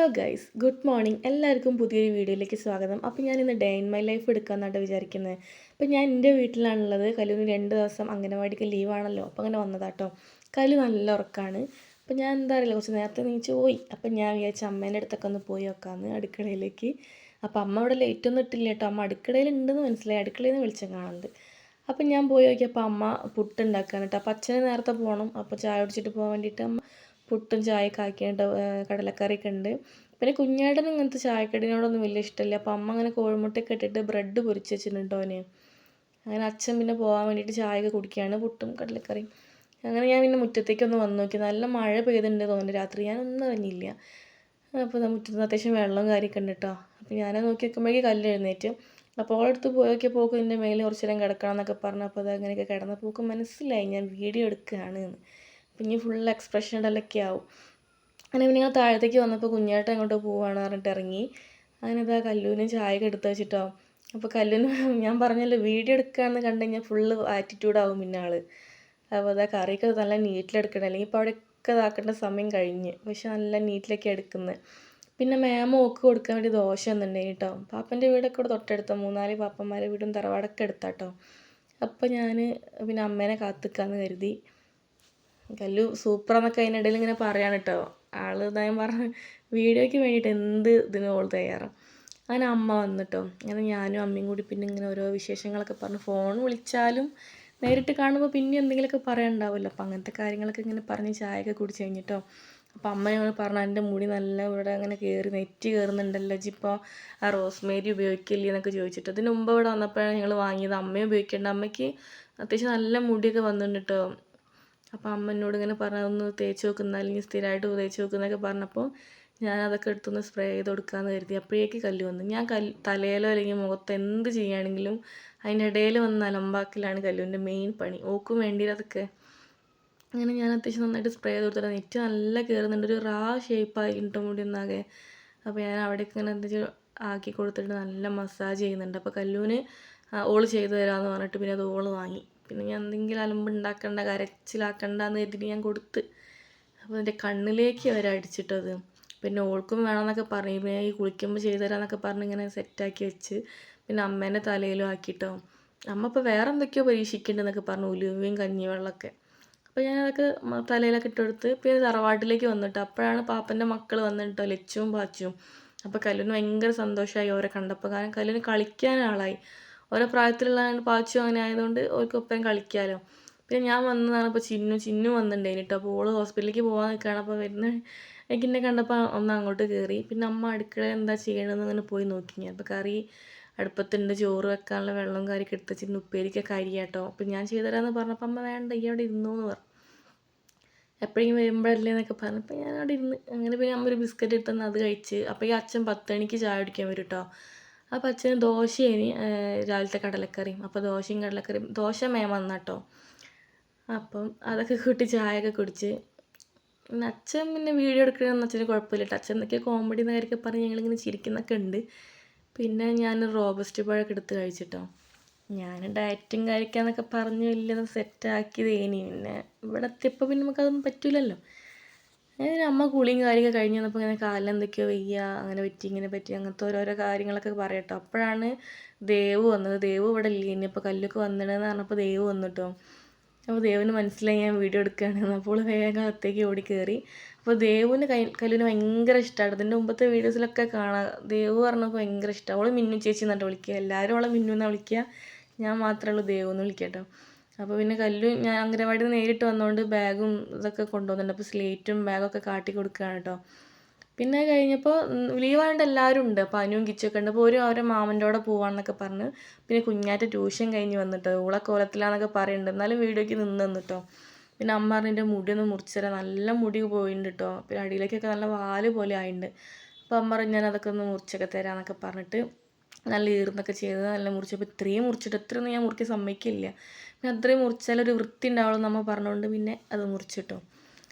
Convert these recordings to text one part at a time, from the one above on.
Hello guys good morning എല്ലാവർക്കും പുതിയൊരു വീഡിയോയിലേക്ക് സ്വാഗതം. അപ്പോൾ ഞാൻ ഇന്ന് ഡേ ഇൻ മൈ ലൈഫ് എടുക്കാമെന്നാണ് വിചാരിക്കുന്നത് അപ്പോൾ ഞാൻ എന്റെ വീട്ടിലാണുള്ളത്. കലുവിന് രണ്ട് ദിവസം അംഗനവാടിക്ക് ലീവാണല്ലോ അപ്പോൾ അങ്ങനെ വന്നതാട്ടോ. കലു നല്ല ഉറക്കാണ്. അപ്പോൾ ഞാൻ എന്താ അറിയില്ല കുറച്ച് നേരത്തെ നീച്ച് പോയി. അപ്പോൾ ഞാൻ വിചാരിച്ച അമ്മേന്റെ അടുത്തൊക്കെ ഒന്ന് പോയി വെക്കാമെന്ന് അടുക്കളയിലേക്ക്. അപ്പോൾ അമ്മ അവിടെ ലേറ്റ് ഒന്നും ഇട്ടില്ല കേട്ടോ. അമ്മ അടുക്കളയിലുണ്ടെന്ന് മനസ്സിലായി. അടുക്കളയിൽ നിന്ന് വെളിച്ചം കാണുന്നത് അപ്പം ഞാൻ പോയി നോക്കിയപ്പോൾ അമ്മ പുട്ട് ഉണ്ടാക്കുകയാണ് കേട്ടോ. അപ്പോൾ അച്ഛന് നേരത്തെ പോകണം. അപ്പോൾ ചായ കുടിച്ചിട്ട് പോകാൻ വേണ്ടിയിട്ട് അമ്മ പുട്ടും ചായയൊക്കെ ആക്കിയിട്ട് കടലക്കറിയൊക്കെ ഉണ്ട് പിന്നെ കുഞ്ഞേട്ടന് ഇങ്ങനത്തെ ചായക്കടിനോടൊന്നും വലിയ ഇഷ്ടമില്ല അപ്പോൾ അമ്മ അങ്ങനെ കോഴിമുട്ടയൊക്കെ ഇട്ടിട്ട് ബ്രെഡ് പൊരിച്ച് വെച്ചിട്ടുണ്ട് അവന് അങ്ങനെ അച്ഛൻ പിന്നെ പോകാൻ വേണ്ടിയിട്ട് ചായയൊക്കെ കുടിക്കുകയാണ് പുട്ടും കടലക്കറിയും. അങ്ങനെ ഞാൻ പിന്നെ മുറ്റത്തേക്ക് ഒന്ന് വന്ന് നോക്കി. നല്ല മഴ പെയ്തിട്ടുണ്ട് തോന്നുന്നു രാത്രി. ഞാനൊന്നും അറിഞ്ഞില്ല. അപ്പോൾ മുറ്റത്ത് അത്യാവശ്യം വെള്ളം കാര്യമൊക്കെ ഉണ്ട് കേട്ടോ അപ്പോൾ ഞാൻ നോക്കി നിൽക്കുമ്പോഴേക്ക് കല്ല് എഴുന്നേറ്റ്. അപ്പോൾ അവളടുത്ത് പോയി പോക്ക് ഇതിന്റെ മേലെ കുറച്ച് നേരം കിടക്കണം എന്നൊക്കെ പറഞ്ഞു. അപ്പോൾ അത് അങ്ങനെയൊക്കെ കിടന്നപ്പോൾ മനസ്സിലായി ഞാൻ വീഡിയോ എടുക്കുകയാണ് എന്ന്. പിന്നെ ഫുൾ എക്സ്പ്രഷൻ ഇടലൊക്കെ ആവും. അങ്ങനെ പിന്നെ ഞങ്ങൾ താഴത്തേക്ക് വന്നപ്പോൾ കുഞ്ഞേട്ടൻ അങ്ങോട്ട് പോവാണ് പറഞ്ഞിട്ട് ഇറങ്ങി. അങ്ങനെ ഇതാ കല്ലൂന് ചായ എടുത്ത് വെച്ചിട്ടോ. അപ്പോൾ കല്ലൂന് ഞാൻ പറഞ്ഞല്ലോ വീഡിയോ എടുക്കുകയാണെന്ന് കണ്ടു കഴിഞ്ഞാൽ ഫുള്ള് ആറ്റിറ്റ്യൂഡാവും പിന്നെ ആൾ അപ്പോൾ അതാ കറിയൊക്കെ നല്ല നീറ്റിലെടുക്കണം അല്ലെങ്കിൽ ഇപ്പോൾ അവിടെയൊക്കെ ഇതാക്കേണ്ട സമയം കഴിഞ്ഞ്. പക്ഷെ നല്ല നീറ്റിലൊക്കെ എടുക്കുന്നത് പിന്നെ മാമ ഓക്ക് കൊടുക്കാൻ വേണ്ടി ദോശ എന്നുണ്ടായി കേട്ടോ. പാപ്പന്റെ വീടൊക്കെ ഇവിടെ തൊട്ടടുത്ത. മൂന്നാൽ പാപ്പന്മാരെ വീടും തറവാടൊക്കെ എടുത്താട്ടോ. അപ്പോൾ ഞാൻ പിന്നെ അമ്മേനെ കാത്തിക്കാന്ന് കരുതി. കല്ലു സൂപ്പറാന്നൊക്കെ അതിനിടയിൽ ഇങ്ങനെ പറയാണ് കേട്ടോ ആൾ ഞാൻ പറഞ്ഞ വീഡിയോയ്ക്ക് വേണ്ടിയിട്ട് എന്ത് ഇതിന് ഓൾ തയ്യാറാണ് അങ്ങനെ അമ്മ വന്നിട്ടോ അങ്ങനെ ഞാനും അമ്മയും കൂടി പിന്നെ ഇങ്ങനെ ഓരോ വിശേഷങ്ങളൊക്കെ പറഞ്ഞ് ഫോൺ വിളിച്ചാലും നേരിട്ട് കാണുമ്പോൾ പിന്നെ എന്തെങ്കിലുമൊക്കെ പറയാനുണ്ടാവുമല്ലോ. അപ്പം അങ്ങനത്തെ കാര്യങ്ങളൊക്കെ ഇങ്ങനെ പറഞ്ഞ് ചായയൊക്കെ കുടിച്ച് കഴിഞ്ഞിട്ടോ അപ്പം അമ്മയോട് പറഞ്ഞു എന്റെ മുടി നല്ല ഇവിടെ അങ്ങനെ കയറി നെറ്റ് കയറുന്നുണ്ടല്ലോ ഇപ്പോൾ ആ റോസ്മേരി ഉപയോഗിക്കില്ലേ എന്നൊക്കെ ചോദിച്ചിട്ട് അതിന് മുമ്പ് ഇവിടെ വന്നപ്പോഴാണ് ഞങ്ങൾ വാങ്ങിയത്. അമ്മയും ഉപയോഗിക്കേണ്ട. അമ്മയ്ക്ക് അത്യാവശ്യം നല്ല മുടിയൊക്കെ വന്നിട്ടുണ്ട് കേട്ടോ അപ്പോൾ അമ്മ എന്നോട് ഇങ്ങനെ പറഞ്ഞു ഒന്ന് തേച്ച് നോക്കുന്ന അല്ലെങ്കിൽ സ്ഥിരമായിട്ട് തേച്ച് നോക്കുന്നൊക്കെ പറഞ്ഞപ്പോൾ ഞാൻ അതൊക്കെ എടുത്തൊന്ന് സ്പ്രേ ചെയ്ത് കൊടുക്കാമെന്ന് കരുതി. അപ്പോഴേക്ക് കല്ല് വന്നു. ഞാൻ കല്ല് തലയിലോ അല്ലെങ്കിൽ മുഖത്തോ എന്ത് ചെയ്യുകയാണെങ്കിലും അതിന്റെ ഇടയിൽ വന്ന അലമ്പാക്കലാണ് കല്ലുവിന്റെ മെയിൻ പണി. ഓക്കും വേണ്ടി അതൊക്കെ. അങ്ങനെ ഞാൻ അത്യാവശ്യം നന്നായിട്ട് സ്പ്രേ ചെയ്ത് കൊടുത്തിട്ട് നെറ്റ് നല്ല കയറുന്നുണ്ട്. ഒരു റാ ഷേപ്പായി കിട്ടും കൂടി ഒന്നാകെ. അപ്പോൾ ഞാൻ അവിടേക്ക് ഇങ്ങനെ എന്തെങ്കിലും ആക്കി കൊടുത്തിട്ട് നല്ല മസാജ് ചെയ്യുന്നുണ്ട്. അപ്പോൾ കല്ലൂന് ഓൾ ചെയ്തു തരാമെന്ന് പറഞ്ഞിട്ട് പിന്നെ അത് ഓൾ വാങ്ങി. പിന്നെ ഞാൻ എന്തെങ്കിലും അലമ്പുണ്ടാക്കണ്ട കരച്ചിലാക്കണ്ട എന്ന് കരുതി ഞാൻ കൊടുത്ത്. അപ്പോൾ എന്റെ കണ്ണിലേക്ക് അവർ അടിച്ചിട്ടത്. പിന്നെ ഓൾക്കും വേണമെന്നൊക്കെ പറയും. പിന്നെ ഈ കുളിക്കുമ്പോൾ ചെയ്തു തരാമെന്നൊക്കെ പറഞ്ഞ് ഇങ്ങനെ സെറ്റാക്കി വെച്ച് പിന്നെ അമ്മേന്റെ തലയിലും ആക്കിയിട്ടോ അമ്മ ഇപ്പോൾ വേറെ എന്തൊക്കെയോ പരീക്ഷിക്കുന്നുണ്ടെന്നൊക്കെ പറഞ്ഞു. ഉലുവയും കഞ്ഞിവെള്ളമൊക്കെ. അപ്പോൾ ഞാനതൊക്കെ തലയിലൊക്കെ ഇട്ടെടുത്ത് പിന്നെ തറവാട്ടിലേക്ക് വന്നിട്ട് അപ്പോഴാണ് പാപ്പന്റെ മക്കൾ വന്നിട്ടോ ലച്ചുവും പാച്ചും അപ്പോൾ കല്ലിന് ഭയങ്കര സന്തോഷമായി. ഓരെ കണ്ടപ്പോൾ കാരണം കല്ലിന് കളിക്കാൻ ആളായി. ഓരോ പ്രായത്തിലുള്ള പാച്ചു അങ്ങനെ ആയതുകൊണ്ട് ഓർക്കൊപ്പം കളിക്കാലോ. പിന്നെ ഞാൻ വന്നതാണ് ഇപ്പോൾ ചിന്നു. ചിന്നു വന്നിട്ടുണ്ടായിന് കേട്ടോ അപ്പോൾ ഓൾ ഹോസ്പിറ്റലിലേക്ക് പോകാൻ നിൽക്കുകയാണ് അപ്പോൾ വരുന്ന എന്നെ കണ്ടപ്പോൾ ഒന്ന് അങ്ങോട്ട് കയറി പിന്നെ അമ്മ അടുക്കള എന്താ ചെയ്യണമെന്ന് അങ്ങനെ പോയി നോക്കി. ഞാൻ അപ്പോൾ കറി അടുപ്പത്തുണ്ട് ചോറ് വെക്കാനുള്ള വെള്ളം കാര്യമൊക്കെ എടുത്ത് വെച്ചിട്ട് ഉപ്പേരിക്കൊക്കെ അരിയാട്ടോ അപ്പം ഞാൻ ചെയ്തുതരാമെന്ന് പറഞ്ഞപ്പോൾ അമ്മ വേണ്ട ഈ അവിടെ ഇരുന്നു എന്ന് പറഞ്ഞു. എപ്പോഴെങ്കിലും വരുമ്പോഴല്ലേ എന്നൊക്കെ പറഞ്ഞപ്പോൾ ഞാൻ അവിടെ ഇരുന്ന്. അങ്ങനെ പിന്നെ അമ്മ ഒരു ബിസ്ക്കറ്റ് എടുത്തു അത് കഴിച്ച്. അപ്പോൾ ഈ അച്ഛൻ പത്ത് മണിക്ക് ചായ കുടിക്കാൻ വരും കേട്ടോ അപ്പോൾ അച്ഛന് ദോശയേനി രാവിലത്തെ കടലക്കറിയും. അപ്പോൾ ദോശയും കടലക്കറിയും. ദോശ മേം വന്നാട്ടോ. അപ്പം അതൊക്കെ കൂട്ടി ചായയൊക്കെ കുടിച്ച്. പിന്നെ അച്ഛൻ പിന്നെ വീഡിയോ എടുക്കണമെന്ന് അച്ഛന് കുഴപ്പമില്ല കേട്ടോ അച്ഛൻ എന്നൊക്കെ കോമഡി എന്ന പറഞ്ഞ് ഞങ്ങളിങ്ങനെ ചിരിക്കുന്നൊക്കെ ഉണ്ട്. പിന്നെ ഞാൻ റോബസ്റ്റ് പഴമൊക്കെ എടുത്ത് കഴിച്ചിട്ടോ. ഞാൻ ഡയറ്റും കഴിക്കാന്നൊക്കെ പറഞ്ഞ് വലിയ സെറ്റാക്കിയതേനി പിന്നെ ഇവിടെ എത്തിയപ്പോൾ പിന്നെ നമുക്കതൊന്നും പറ്റില്ലല്ലോ അങ്ങനെ അമ്മ കുളിയും കാര്യമൊക്കെ കഴിഞ്ഞ് വന്നപ്പോൾ ഇങ്ങനെ കാലിലെന്തൊക്കെയോ വയ്യ അങ്ങനെ പറ്റി ഇങ്ങനെ പറ്റി അങ്ങനത്തെ ഓരോരോ കാര്യങ്ങളൊക്കെ പറയട്ടോ. അപ്പോഴാണ് ദേവ് വന്നത്. ദേവ് ഇവിടെ ഇല്ല? ഇനിയിപ്പോൾ കല്ലൊക്കെ വന്നിടുന്ന് പറഞ്ഞപ്പോൾ ദേവ് വന്നിട്ടോ. അപ്പോൾ ദേവിന് മനസ്സിലായി ഞാൻ വീഡിയോ എടുക്കുകയാണെന്ന് അപ്പോൾ വേഗം അകത്തേക്ക് ഓടി കയറി. അപ്പോൾ ദേവിന് കൈ കല്ലിന് ഭയങ്കര ഇഷ്ടമാണ് അതിന്റെ മുമ്പത്തെ വീഡിയോസിലൊക്കെ കാണാം. ദേവ് പറഞ്ഞപ്പോൾ ഭയങ്കര ഇഷ്ടമാണ് അവൾ മിന്നു ചേച്ചി എന്നിട്ട് വിളിക്കുക. എല്ലാവരും അവളെ മിന്നു എന്നാണ് വിളിക്കുക. ഞാൻ മാത്രമേ ഉള്ളൂ ദേവ് എന്ന് വിളിക്കുക കേട്ടോ. അപ്പോൾ പിന്നെ കല്ലു ഞാൻ അംഗനവാടിയിൽ നിന്ന് നേരിട്ട് വന്നുകൊണ്ട് ബാഗും ഇതൊക്കെ കൊണ്ടുവന്നിട്ടുണ്ട്. അപ്പോൾ സ്ലേറ്റും ബാഗൊക്കെ കാട്ടി കൊടുക്കുകയാണ് കേട്ടോ പിന്നെ കഴിഞ്ഞപ്പോൾ ലീവായതുകൊണ്ട് എല്ലാവരും ഉണ്ട്. അപ്പോൾ അനുവും കിച്ചൊക്കെ ഉണ്ട്. അപ്പോൾ ഒരു അവരെ മാമന്റെ കൂടെ പോവാണെന്നൊക്കെ പറഞ്ഞ് പിന്നെ കുഞ്ഞാറ്റ ട്യൂഷൻ കഴിഞ്ഞ് വന്നിട്ട് ഓളെ കോലത്തിലാണെന്നൊക്കെ പറയുന്നുണ്ട് എന്നാലും വീഡിയോയ്ക്ക് നിന്ന് നിന്നിട്ടോ പിന്നെ അമ്മ പറഞ്ഞ മുടിയൊന്ന് മുറിച്ചുതരാം നല്ല മുടി പോയിട്ടുണ്ട് കേട്ടോ പിന്നെ അടിയിലേക്കൊക്കെ നല്ല വാൽ പോലെ ആയിട്ടുണ്ട് അപ്പോൾ അമ്മ പറഞ്ഞു ഞാൻ അതൊക്കെ ഒന്ന് മുറിച്ചൊക്കെ തരാമെന്നൊക്കെ പറഞ്ഞിട്ട് നല്ല ഈർന്നൊക്കെ ചെയ്ത് നല്ല മുറിച്ചപ്പോൾ ഇത്രയും മുറിച്ചിട്ട് ഇത്രയൊന്നും ഞാൻ മുറിക്കാൻ സമ്മതിക്കില്ല. പിന്നെ അത്രയും മുറിച്ചാലൊരു വൃത്തി ഉണ്ടാവുള്ളൂ നമ്മൾ പറഞ്ഞുകൊണ്ട് പിന്നെ അത് മുറിച്ചിട്ടോ.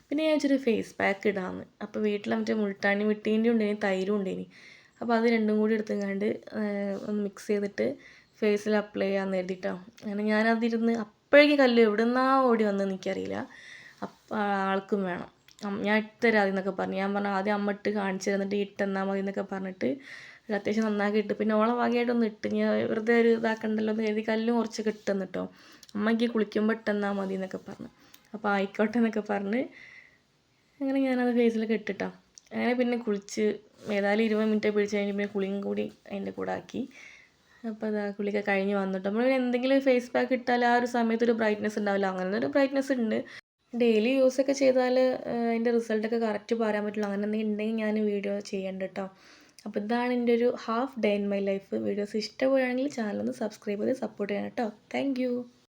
പിന്നെ ഞാൻ വെച്ചൊരു ഫേസ് പാക്ക് ഇടാമെന്ന് അപ്പോൾ വീട്ടിൽ മറ്റേ മുൾട്ടാണി വിട്ടീന്റെ ഉണ്ടേനി തൈരും ഉണ്ടേനി. അപ്പോൾ അത് രണ്ടും കൂടി എടുത്തുങ്ങാണ്ട് ഒന്ന് മിക്സ് ചെയ്തിട്ട് ഫേസിൽ അപ്ലൈ ചെയ്യാമെന്ന് എഴുതിട്ടോ അങ്ങനെ ഞാനതിരുന്ന് അപ്പോഴേക്ക് കല്ല് എവിടെ നിന്നാ ഓടി വന്നതെന്ന് എനിക്കറിയില്ല. അപ്പം ആൾക്കും വേണം. ഞാൻ ഇട്ടുതരാം പറഞ്ഞു. ഞാൻ പറഞ്ഞു ആദ്യം അമ്മ ഇട്ട് കാണിച്ചു തന്നിട്ട് ഇട്ടെന്നാൽ മതി എന്നൊക്കെ പറഞ്ഞിട്ട് ഒരു അത്യാവശ്യം നന്നാക്കി ഇട്ട്. പിന്നെ ഓളെ വകയായിട്ടൊന്ന് ഇട്ട്. ഞാൻ വെറുതെ ഒരു ഇതാക്കണ്ടല്ലോ എന്ന് കരുതി കല്ലും കുറച്ച് ഇട്ടെന്ന് കേട്ടോ അമ്മയ്ക്ക് കുളിക്കുമ്പോൾ ഇട്ടെന്നാൽ മതി എന്നൊക്കെ പറഞ്ഞു. അപ്പോൾ ആയിക്കോട്ടെ എന്നൊക്കെ പറഞ്ഞ് അങ്ങനെ ഞാനത് ഫേസിലൊക്കെ ഇട്ടിട്ടാ. അങ്ങനെ പിന്നെ കുളിച്ച് ഏതായാലും ഇരുപത് മിനിറ്റ് പിടിച്ച് കഴിഞ്ഞ് പിന്നെ കുളിയും കൂടി അതിന്റെ കൂടെ ആക്കി. അപ്പോൾ അതാ കുളിയൊക്കെ കഴിഞ്ഞ് വന്നിട്ട്. നമ്മൾ എന്തെങ്കിലും ഫേസ് പാക്ക് ഇട്ടാൽ ആ ഒരു സമയത്ത് ഒരു ബ്രൈറ്റ്നസ് ഉണ്ടാവില്ല. അങ്ങനെ ഒരു ബ്രൈറ്റ്നസ് ഉണ്ട് ഡെയിലി യൂസ് ഒക്കെ ചെയ്താൽ അതിന്റെ റിസൾട്ടൊക്കെ കറക്റ്റ് പറയാൻ പറ്റുള്ളൂ. അങ്ങനെ എന്തെങ്കിലും ഉണ്ടെങ്കിൽ ഞാൻ വീഡിയോ ചെയ്യണ്ട കേട്ടോ അപ്പോൾ ഇതാണ് എന്റെ ഒരു half day in my life videos. ഇഷ്ടപ്പെടുകയാണെങ്കിൽ ചാനൽ ഒന്ന് സബ്സ്ക്രൈബ് ചെയ്ത് സപ്പോർട്ട് ചെയ്യണം കേട്ടോ. താങ്ക്